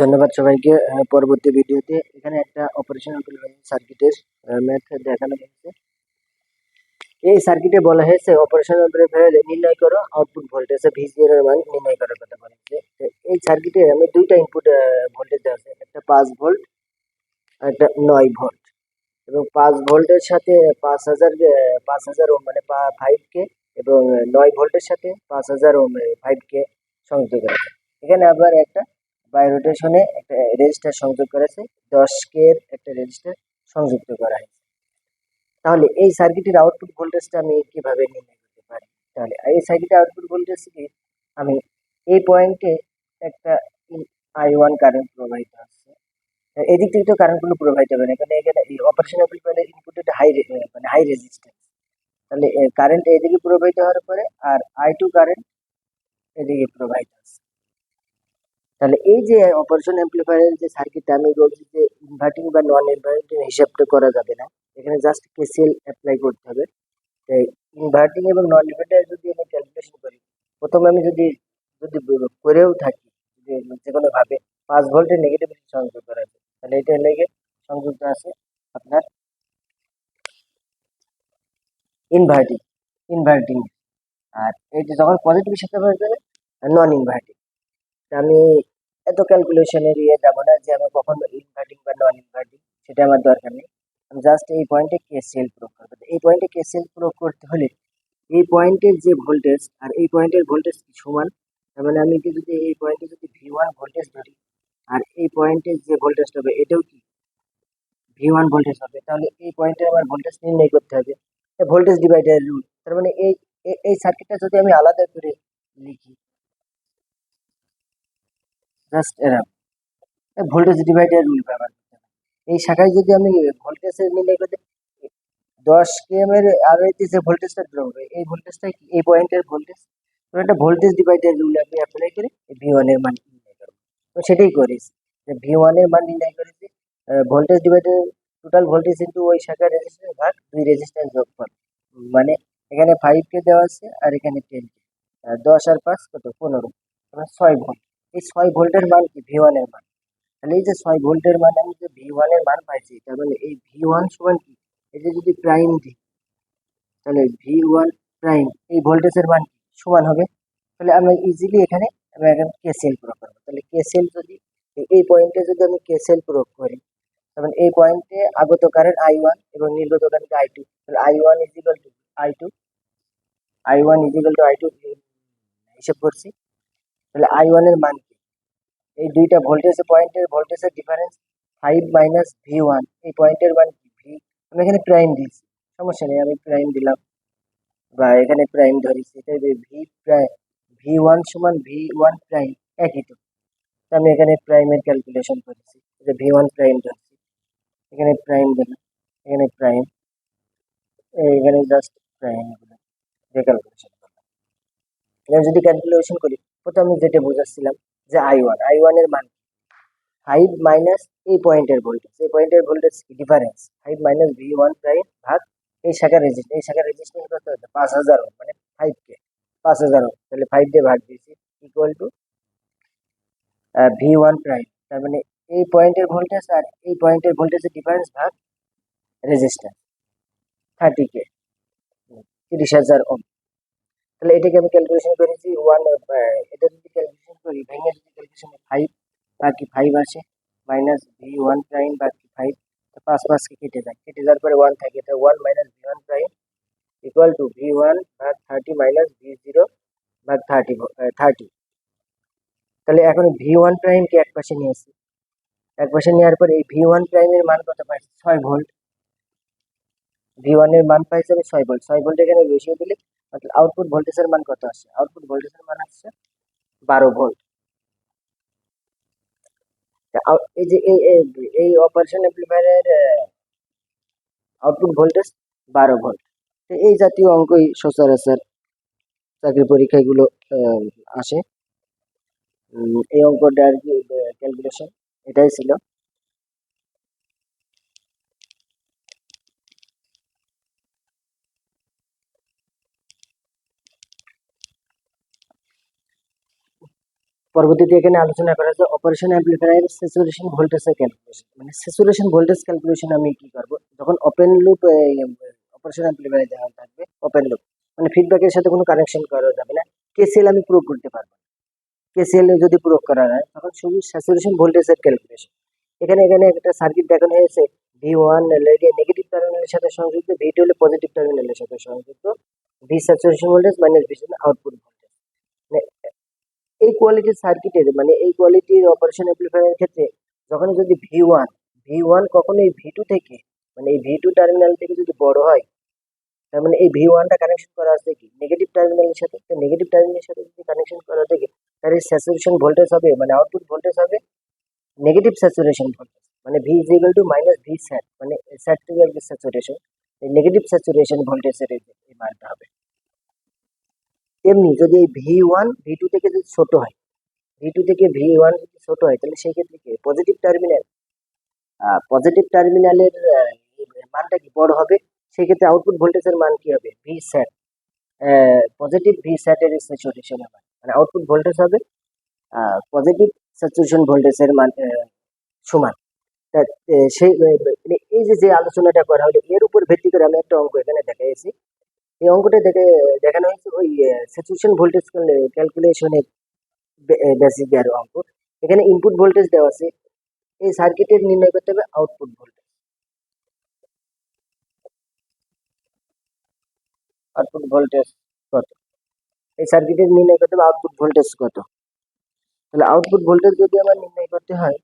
ধন্যবাদ সবাইকে পরবর্তী ভিডিওতে এখানে একটা অপারেশন সার্কিটের ম্যাথ দেখানো হয়েছে। এই সার্কিটে বলা হয়েছে অপারেশন নির্ণয় করো আউটপুট ভোল্টেজ ভিজিএর এর মান নির্ণয় করার কথা বলা হয়েছে। এই সার্কিটে আমি দুইটা ইনপুট ভোল্টেজ দেওয়া আছে, একটা পাঁচ ভোল্ট আর একটা নয় ভোল্ট এবং পাঁচ ভোল্টের সাথে পাঁচ হাজার পাঁচ হাজার ওম মানে ফাইভ কে এবং নয় ভোল্টের সাথে পাঁচ হাজার ওম ফাইভ কে সংযুক্ত করা এখানে আবার একটা বায়োরোটেশনে একটা রেজিস্টার সংযোগ করেছে, দশ কে একটা রেজিস্টার সংযুক্ত করা হয়েছে। তাহলে এই সার্কিটের আউটপুট ভোল্টেজটা আমি কীভাবে নির্ণয় করতে পারি? তাহলে এই সার্কিটের আউটপুট ভোল্টেজকে আমি এই পয়েন্টে একটা আই ওয়ান কারেন্ট প্রবাহিত হচ্ছে। এদিক থেকে তো কারেন্টগুলো প্রবাহিত হবে না, কারণ এখানে এই অপারেশন অ্যাম্পলিফায়ারের ইনপুটে হাই মানে হাই রেজিস্ট্যান্স তাহলে কারেন্ট এদিকে প্রবাহিত হওয়ার পরে আর আই টু কারেন্ট এদিকে প্রবাহিত হচ্ছে। তাহলে এই যে অপারেশন অ্যাম্পলিফায়ারের যে সার্কিটটা আমি বলছি যে ইনভার্টিং বা নন ইনভার্টিং হিসাবটা করা যাবে না। এখানে জাস্ট কেসিএল অ্যাপ্লাই করতে হবে। ইনভার্টিং এবং নন ইনভার্টার যদি আমি ক্যালকুলেশন করি, প্রথমে আমি যদি যদি করেও থাকি যে যে কোনো ভাবে পাঁচ ভোল্টের নেগেটিভ সংযোগ করা আছে তাহলে এটা লেগে সংযুক্ত আছে আপনার ইনভার্টিং ইনভার্টিং আর যে যখন পজিটিভের সাথে হয়ে যাবে নন ইনভার্টিং আমি এত ক্যালকুলেশনের ইয়ে যাব না যে আমি কখনো ইনভার্টিং বা নন ইনভার্টিং সেটা আমার দরকার নেই। আমি জাস্ট এই পয়েন্টে কেসিএল প্রয়োগ করব। এই পয়েন্টে কেসিএল প্রয়োগ করতে হলে এই পয়েন্টের যে ভোল্টেজ আর এই পয়েন্টের ভোল্টেজ কি সমান, তার মানে আমি যদি এই পয়েন্টে যদি ভি ওয়ান ভোল্টেজ ধরি, আর এই পয়েন্টের যে ভোল্টেজটা হবে, এটাও কি? ভি ওয়ান ভোল্টেজ হবে। তাহলে এই পয়েন্টে আমার ভোল্টেজ নির্ণয় করতে হবে। ভোল্টেজ ডিভাইডার রুল তার মানে এই- এই সার্কিটটা যদি আমি আলাদা করে লিখি জাস্ট এরকম ভোল্টেজ ডিভাইডার রুল ব্যবহার করতে হবে এই শাখায় যদি আমি ভোল্টেজের করতে দশ কেএম এর আর যে ভোল্টেজটা ড্র হবে এই ভোল্টেজটা এই পয়েন্টের ভোল্টেজ একটা ভোল্টেজ ডিভাইডার রুল আমি অ্যাপ্লাই করে ভি ওয়ানের মান নির্ণয় করব। তো সেটাই করেছি যে ভি ওয়ানের মান নির্ণয় করেছি voltage divider total voltage into ওই শাখার রেজিস্ট্যান্স ভাগ দুই রেজিস্ট্যান্স যোগফল মানে এখানে ফাইভ কে দেওয়া আছে আর এখানে টেন কে দশ আর পাঁচ কত? পনেরো। মানে ছয় ভোল্ট এই ছয় ভোল্টের মান কি? ভি ওয়ানের মান। তাহলে এই যে ছয় ভোল্টের মান আমি যে ভি ওয়ানের মান পাইছি, তার মানে এই ভি ওয়ান সমান কি? এই যে যদি প্রাইম দিই, তাহলে ভি ওয়ান প্রাইম এই ভোল্টেজের মান কি? সমান হবে। তাহলে আমরা ইজিলি এখানে আমরা এখন কেসিএল প্রয়োগ করব। তাহলে কেসিএল যদি, এই- পয়েন্টে যদি আমি কেসিএল প্রয়োগ করি তাহলে এই পয়েন্টে আগত কারেন্ট আই ওয়ান এবং নির্গত কারেন্ট আই টু তাহলে I one is equal to I two I one is equal to I two হিসেব করছি। তাহলে আই ওয়ানের মান কি? এই দুইটা ভোল্টেজ পয়েন্টের ভোল্টেজের difference five minus V one এই পয়েন্টের মান কি? ভি আমি এখানে প্রাইম দিয়েছি। সমস্যা নেই, আমি প্রাইম দিলাম। বা এখানে প্রাইম ধরেছি তাই ভি প্রাইম ভি ওয়ান সমান ভি ওয়ান প্রাইম একই তো। আমি এখানে প্রাইমের ক্যালকুলেশন করেছি যে ভি ওয়ান প্রাইম ধরেছি। এখানে প্রাইম দিলাম, এখানে প্রাইম এখানে জাস্ট প্রাইম দিলাম। যে ক্যালকুলেশন করলাম। যদি ক্যালকুলেশন করি প্রথমে আমি যেটা বোঝাচ্ছিলাম যে আই ওয়ান আই ওয়ানের মান ফাইভ মাইনাস এই পয়েন্টের ভোল্টেজ এই পয়েন্টের ভোল্টেজ কি? Difference five minus V one prime ভাগ এই শাখার রেজিস্ট এই শাখার রেজিস্ট্যান্স কত হচ্ছে পাঁচ হাজার মানে ফাইভ কে। পাঁচ হাজার। তাহলে ফাইভ দিয়ে ভাগ দিয়েছি equal to V one prime তার মানে এই পয়েন্টের ভোল্টেজ আর এই পয়েন্টের ভোল্টেজের ডিফারেন্স ভাগ রেজিস্ট্যান্স থার্টি কে। তিরিশ হাজার ওম তাহলে এটাকে আমি ক্যালকুলেশন করেছি ওয়ান এটা যদি ক্যালকুলেশন করি, ভেঙে যদি ক্যালকুলেশন ফাইভ বাকি ফাইভ আসে মাইনাস ভি ওয়ান প্রাইম বাকি ফাইভ পাঁচ পাঁচকে কেটে যায়। কেটে যাওয়ার পরে ওয়ান থাকে, তো one minus V one prime equal to V one ভাগ থার্টি মাইনাস ভি জিরো ভাগ থার্টি থার্টি তাহলে এখন ভি ওয়ান প্রাইমকে এক পাশে নিয়েছি এক পাশে নেওয়ার পরে এই ভি ওয়ান প্রাইমের মান কত পাইছি? ছয় ভোল্ট ভি ওয়ানের মান পাইছে আমি ছয় ভোল্ট ছয় ভোল্ট এখানে বসিয়ে দিলে আউটপুট ভোল্টেজের মান কত আসছে আউটপুট ভোল্টেজের মান আসছে বারো ভোল্ট এই যে এই অপারেশন অ্যাম্পলিফায়ারের আউটপুট ভোল্টেজ বারো ভোল্ট এই জাতীয় অঙ্কই সচরাচর চাকরি পরীক্ষাগুলো আসে। এই অঙ্কটা আর ক্যালকুলেশন এটাই ছিল। পরবর্তীতে এখানে আলোচনা করা যায় অপারেশন অ্যাম্প্লিফায়ার স্যাচুরেশন ভোল্টেজের ক্যালকুলেশন মানে স্যাচুরেশন ভোল্টেজ ক্যালকুলেশন আমি কি করব? যখন ওপেন লুপ অপারেশন অ্যাম্প্লিফায়ার দেওয়া থাকবে ওপেন লুপ মানে ফিডব্যাকের সাথে কোনো কানেকশন করা যাবে না। কেসিএল আমি প্রয়োগ করতে পারব কেসিএল যদি প্রয়োগ করা হয় তখন শুধু স্যাচুরেশন ভোল্টেজের ক্যালকুলেশন এখানে এখানে একটা সার্কিট দেখানো হয়েছে। ভি ওয়ান নেগেটিভ টার্মিনালের সাথে সংযুক্ত ভি টু হলো পজিটিভ টার্মিনালের সাথে সংযুক্ত। V saturation voltage minus V output voltage এই কোয়ালিটির সার্কিটের মানে এই কোয়ালিটির অপারেশন অ্যাম্প্লিফায়ারের ক্ষেত্রে যখন যদি ভি ওয়ান ভি ওয়ান কখনো এই ভি টু থেকে মানে এই ভি টু টার্মিনাল থেকে যদি বড় হয়, তার মানে এই ভি ওয়ানটা কানেকশন করা আছে কি? নেগেটিভ টার্মিনালের সাথে নেগেটিভ টার্মিনালের সাথে যদি কানেকশন করা থাকে, তাহলে স্যাচুরেশন ভোল্টেজ হবে মানে আউটপুট ভোল্টেজ হবে নেগেটিভ স্যাচুরেশন ভোল্টেজ মানে V is equal to minus V sat মানে স্যাট আসবে স্যাচুরেশন এই নেগেটিভ স্যাচুরেশন ভোল্টেজের এই মানটা হবে। তেমনি যদি এই ভি ওয়ান ভি টু থেকে যদি ছোট হয় ভি টু থেকে ভি ওয়ান যদি ছোট হয়, তাহলে সেই ক্ষেত্রে কি? পজিটিভ টার্মিনাল পজিটিভ টার্মিনালের মানটা কি বড় হবে? সেই ক্ষেত্রে আউটপুট ভোল্টেজের মান কি হবে? ভি স্যাট পজিটিভ ভি স্যাটের স্যাচুরেশনের মান। মানে আউটপুট ভোল্টেজ হবে পজিটিভ স্যাচুরেশন ভোল্টেজের মান সমান। সেই এই যে যে আলোচনাটা করা হলো, এর উপর ভিত্তি করে আমি একটা অঙ্ক এখানে দেখাইছি। এই অঙ্কটা দেখে দেখানো হয়েছে, ওই স্যাচুরেশন ভোল্টেজ ক্যালকুলেশনের বেসিক আর অঙ্ক এখানে ইনপুট ভোল্টেজ দেওয়া আছে। এই সার্কিটের নির্ণয় করতে হবে আউটপুট ভোল্টেজ আউটপুট ভোল্টেজ কত? এই সার্কিটের নির্ণয় করতে হবে আউটপুট ভোল্টেজ কত। তাহলে আউটপুট ভোল্টেজ যদি আমার নির্ণয় করতে হয়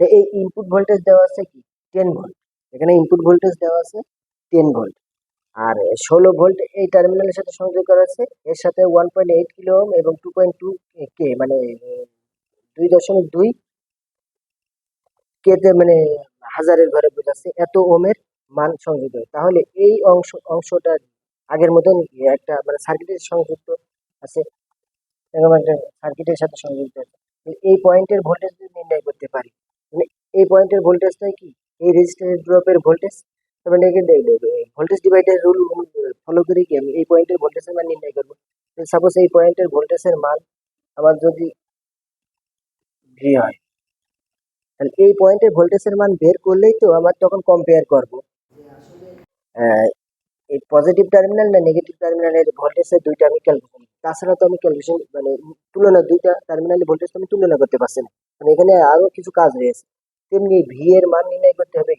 এই ইনপুট ভোল্টেজ দেওয়া আছে কি? টেন ভোল্ট এখানে ইনপুট ভোল্টেজ দেওয়া আছে টেন ভোল্ট আর ষোলো ভোল্ট এই টার্মিনালের সাথে সংযোগ করা আছে। এর সাথে one point eight kilo ohm এবং টু পয়েন্ট টু কে মানে দুই দশমিক দুই কেতে মানে হাজারের ঘরে বোঝাচ্ছে এত ওমের মান সংযুক্ত। তাহলে এই অংশ অংশটা আগের মতন একটা মানে সার্কিটের সংযুক্ত আছে এরকম একটা সার্কিটের সাথে সংযুক্ত আছে। এই পয়েন্টের ভোল্টেজ নির্ণয় করতে পারি মানে এই পয়েন্টের ভোল্টেজটাই কি? এই রেজিস্ট্যান্স ড্রপের ভোল্টেজ মানে ভোল্টেজ ডিভাইডার রুল ফলো করে কি আমি? এই পয়েন্টের ভোল্টেজের মান নির্ণয় করব। সাপোজ এই পয়েন্টের ভোল্টেজের মান আমার যদি ভি হয়, তাহলে এই পয়েন্টের ভোল্টেজের মান বের করলেই তো আমার তখন কম্পেয়ার করব। এই পজিটিভ টার্মিনাল না নেগেটিভ টার্মিনালের ভোল্টেজের দুইটা আমি ক্যালকুলেশন তাছাড়া তো আমি ক্যালকুলেশন মানে তুলনা, দুইটা টার্মিনালের ভোল্টেজ আমি তুলনা করতে পারছি না। মানে এখানে আরও কিছু কাজ রয়েছে। তেমনি ভি এর মান নির্ণয় করতে হবে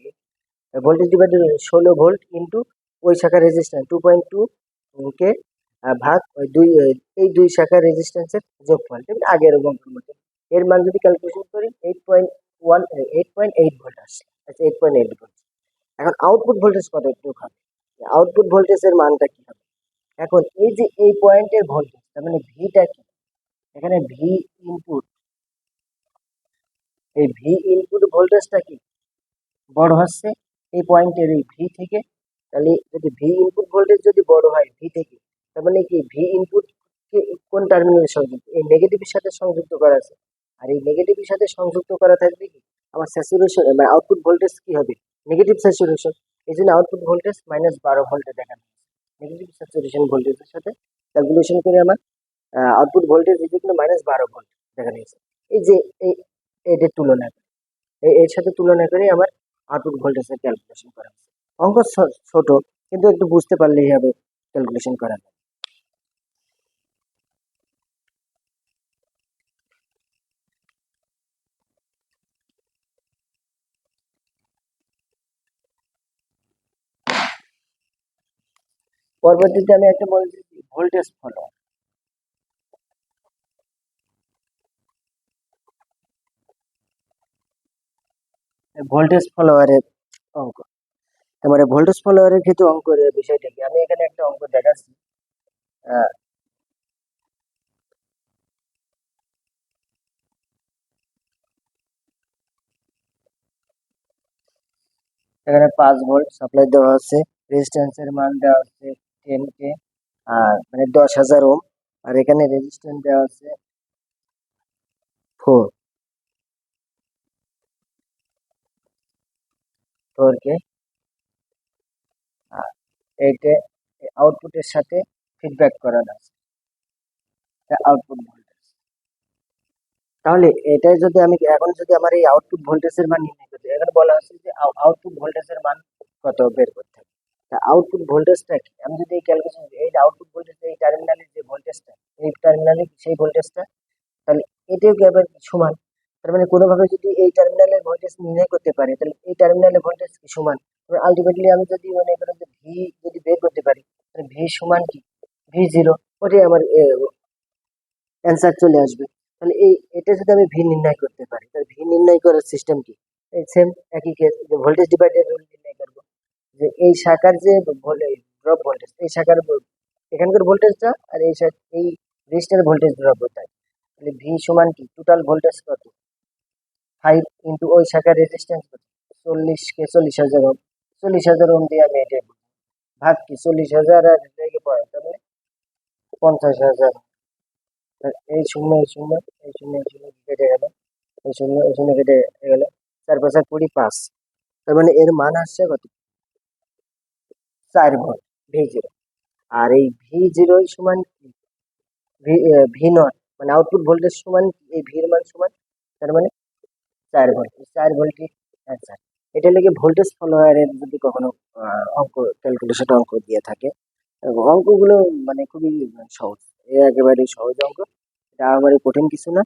ভোল্টেজ ডিভাইডার ষোলো ভোল্ট ইন্টু ওই শাখার রেজিস্ট্যান্স টু পয়েন্ট টু কে ভাগ ওই দুই এই দুই শাখার রেজিস্ট্যান্সের যোগফল। তেমনি আগের অঙ্কের মধ্যে এর মান যদি ক্যালকুলেশন করি eight point one eight point eight volt আসছে। আচ্ছা এইট পয়েন্ট এইট ভোল্ট এখন আউটপুট ভোল্টেজ কত একটু হবে আউটপুট ভোল্টেজের মানটা কি হবে? এখন এই যে এই পয়েন্টের ভোল্টেজ তার মানে ভিটা কি? এখানে ভি ইনপুট এই ভি ইনপুট ভোল্টেজটা কি? বড় হচ্ছে এই পয়েন্টের এই ভি থেকে, তাহলে যদি ভি ইনপুট ভোল্টেজ যদি বড় হয় ভি থেকে, তার মানে কি ভি ইনপুট কোন টার্মিনালের সংযুক্ত? এই নেগেটিভের সাথে সংযুক্ত করা আছে। আর এই নেগেটিভের সাথে সংযুক্ত করা থাকবে কি? আমার স্যাচুরেশন মানে আউটপুট ভোল্টেজ কি হবে? নেগেটিভ স্যাচুরেশন এই জন্য আউটপুট ভোল্টেজ মাইনাস বারো ভোল্টে দেখানো নেগেটিভ স্যাচুরেশন ভোল্টেজের সাথে ক্যালকুলেশন করে আমার আউটপুট ভোল্টেজ জন্য মাইনাস বারো ভোল্ট দেখানো হয়েছে। এই যে, এই, এদের তুলনা এর সাথে তুলনা করে আমার আউটপুট ভোল্টেজের ক্যালকুলেশন করা হয়েছে অঙ্ক ছোট, কিন্তু একটু বুঝতে পারলেই হবে ক্যালকুলেশন করা। পরবর্তীতে আমি একটা বলছি ভোল্টেজ ফলো ভোল্টেজ ফলোয়ারের অঙ্ক। এবারে ভোল্টেজ ফলোয়ারের ক্ষেত্রে অঙ্কের বিষয়টা কি? আমি এখানে একটা অঙ্ক দেখাচ্ছি। এখানে পাঁচ ভোল্ট সাপ্লাই দেওয়া আছে রেজিস্ট্যান্সের মান দেওয়া আছে টেন কে আর মানে দশ হাজার ওম। আর এখানে রেজিস্ট্যান্স দেওয়া আছে ফোর ফোর কে আর এইটা আউটপুটের সাথে ফিডব্যাক করানো আছে। আউটপুট ভোল্টেজ তাহলে এটা যদি আমি, এখন যদি আমার এই আউটপুট ভোল্টেজের মান নির্ণয় করতে এখানে বলা আছে যে আউটপুট ভোল্টেজের মান কত বের করতে হবে। তা আউটপুট ভোল্টেজটা কি? আমি যদি এই ক্যালকুলেশন এই আউটপুট ভোল্টেজ এই টার্মিনালের যে ভোল্টেজটা এই টার্মিনালে সেই ভোল্টেজটা তাহলে এটাও কি সমান তার মানে কোনোভাবে যদি এই টার্মিনালের ভোল্টেজ নির্ণয় করতে পারি, তাহলে এই টার্মিনালের ভোল্টেজ কি সমান? আলটিমেটলি আমি যদি মনে করেন যে ভি যদি বের করতে পারি, তাহলে ভি সমান কি? ভি জিরো ওটাই আমার অ্যান্সার চলে আসবে। তাহলে এই, এটা যদি আমি ভি নির্ণয় করতে পারি, তাহলে ভি নির্ণয় করার সিস্টেম কি? এই সেম একই কেস যে ভোল্টেজ ডিভাইডার রুল নির্ণয় করব। যে এই শাখার যে ড্রপ ভোল্টেজ এই শাখার এখানকার ভোল্টেজটা আর এই এই রেজিস্টারের ভোল্টেজ ড্রপ তাই তাহলে ভি সমান কি? টোটাল ভোল্টেজ কত? ফাইভ ইন্টু ওই শাখার রেজিস্ট্যান্স কত? চল্লিশ হাজার ওম চল্লিশ হাজার ওম দিয়ে আমি এটা। ভাগ কি? চল্লিশ হাজার আর লেগে পড়ে? তাহলে পঞ্চাশ হাজার। এই শূন্য এই শূন্য এই শূন্য এই শূন্য কেটে গেল। এই শূন্য এই শূন্য কেটে গেল। চার পাঁচ কুড়ি পাঁচ। তার মানে এর মান আসছে কত? চার ভোল্ট ভি জিরো আর এই ভি জিরো সমান কি? ভি ভি নট মানে আউটপুট ভোল্টেজ সমান? এই ভির মান সমান? তার মানে চার ভোল্ট চার ভোল্টই অ্যান্সার এটা লেগে ভোল্টেজ ফলোয়ারের যদি কখনো অঙ্ক ক্যালকুলেশন অঙ্ক দিয়ে থাকে অঙ্কগুলো মানে খুবই সহজ, এ একেবারে সহজ অঙ্ক, এটা আমার কঠিন কিছু না।